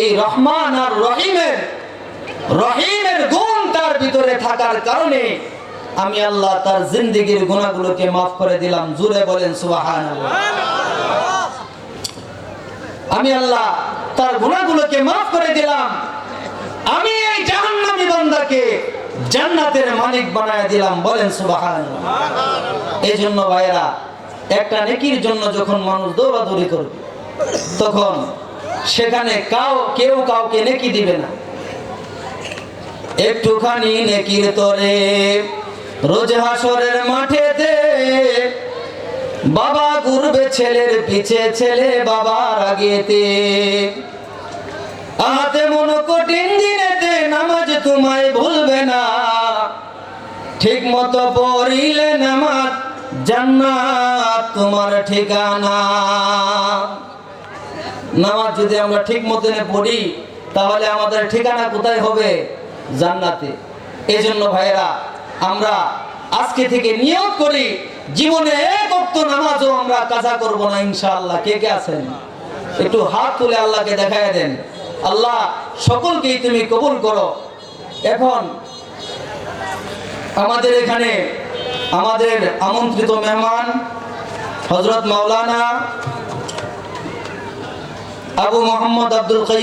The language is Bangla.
এই রহমান আর রহিমের রহিমের গুণ তার ভিতরে থাকার কারণে আমি আল্লাহ তার জিন্দিগির গুণাগুলোকে মাফ করে দিলাম। জুড়ে বলেন সুবাহান আমি আল্লাহ তার গুণাগুলোকে মাফ করে দিলাম। আমি এই জাহান্নামী বান্দাকে জান্নাতের মালিক বানায় দিলাম। বলেন সুবাহান এই জন্য ভাইরা একটা নেকির জন্য যখন মানুষ দৌড়াদৌড়ি করবে, তখন সেখানে কাউ, কেউ কাউকে নেকি দিবে না। একটুখানি নেকির তরে রোজ হাসরের মাঠেতে বাবা ঘুরবে ছেলের পিছে ছেলে বাবার আগেতে। আহাতে মন কঠিন দিনেতে নামাজ তোমায় ভুলবে না। ঠিক মতো পড়িলে নামাজ জান্নাত তোমার ঠিকানা। নামাজ যদি আমরা ঠিক মতনে পড়ি, তাহলে আমাদের ঠিকানা কোথায় হবে? জান্নাতে। এই জন্য ভাইয়েরা, আমরা আজকে থেকে নিয়োগ করি, জীবনে এক অক্ত নামাজও আমরা কাজা করব না ইনশাআল্লাহ। কে কে আছেন? একটু হাত তুলে আল্লাহকে দেখায় দেন। আল্লাহ সকলকেই তুমি কবুল করো। এখন আমাদের এখানে আমাদের আমন্ত্রিত মেহমান হজরত মাওলানা আবু মোহাম্মদ আব্দুল